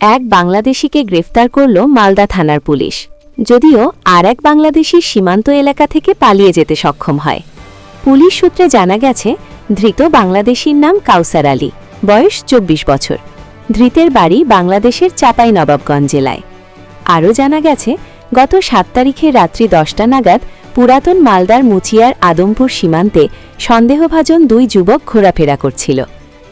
এক বাংলাদেশিকে গ্রেফতার করল মালদা থানার পুলিশ। যদিও আর এক বাংলাদেশি সীমান্ত এলাকা থেকে পালিয়ে যেতে সক্ষম হয়। পুলিশ সূত্রে জানা গেছে, ধৃত বাংলাদেশির নাম কাউসার আলী, বয়স চব্বিশ বছর। ধৃতের বাড়ি বাংলাদেশের চাপাই নবাবগঞ্জ জেলায়। আরও জানা গেছে, গত সাত তারিখে রাত্রি দশটা নাগাদ পুরাতন মালদার মুচিয়ার আদমপুর সীমান্তে সন্দেহভাজন দুই যুবক ঘোরাফেরা করছিল।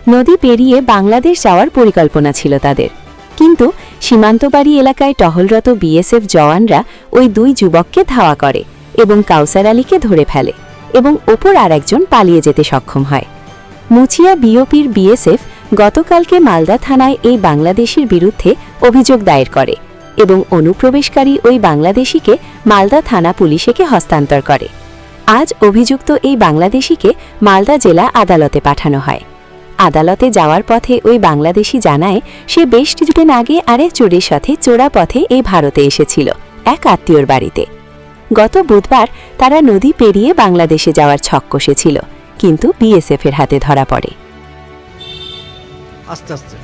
নদী পেরিয়ে বাংলাদেশ যাওয়ার পরিকল্পনা ছিল তাদের। কিন্তু সীমান্তবাড়ি এলাকায় টহলরত বিএসএফ জওয়ানরা ওই দুই যুবককে ধাওয়া করে এবং কাউসার আলীকে ধরে ফেলে এবং ওপর আর একজন পালিয়ে যেতে সক্ষম হয়। মুচিয়া বিওপির বিএসএফ গতকালকে মালদা থানায় এই বাংলাদেশির বিরুদ্ধে অভিযোগ দায়ের করে এবং অনুপ্রবেশকারী ওই বাংলাদেশিকে মালদা থানা পুলিশেকে হস্তান্তর করে। আজ অভিযুক্ত এই বাংলাদেশিকে মালদা জেলা আদালতে পাঠানো হয়। আদালতে যাওয়ার পথে ওই বাংলাদেশি জানায় সে বেশ কিছুদিন আগে আরে চোরের সাথে চোরা পথে এই ভারতে এসেছিল এক আত্মীয়র বাড়িতে। গত বুধবার তারা নদী পেরিয়ে বাংলাদেশে যাওয়ার ছক কষেছিল কিন্তু বিএসএফের হাতে ধরা পড়ে। আস্তে আস্তে।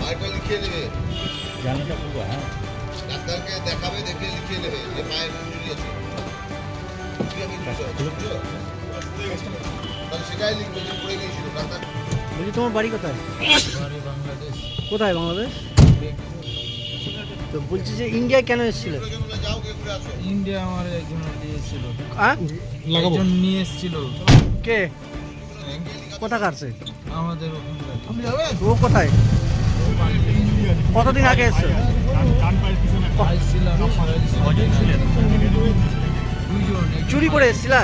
মায়েরটা লিখিয়ে নেবে। ডাক্তারকে দেখাবে দেখে লিখিয়ে নেবে যে মায়ের ইঞ্জুরি আছে। কি আমি বুঝছ? তাহলে সেটাই লিখবে যে পড়ে গিয়েছিল ডাক্তার। বলছি তোমার বাড়ি কোথায়? কোথায় বাংলাদেশ? তো বলছি যে ইন্ডিয়ায় কেন এসেছিলে? ইন্ডিয়া আমার একজন দিয়েছিল। হ্যাঁ? একজন নিয়ে এসেছিল। কে? কোথাকার সে? আমাদের ও কোথায়? কতদিন আগে এসছো? চুরি করে এসছিলা?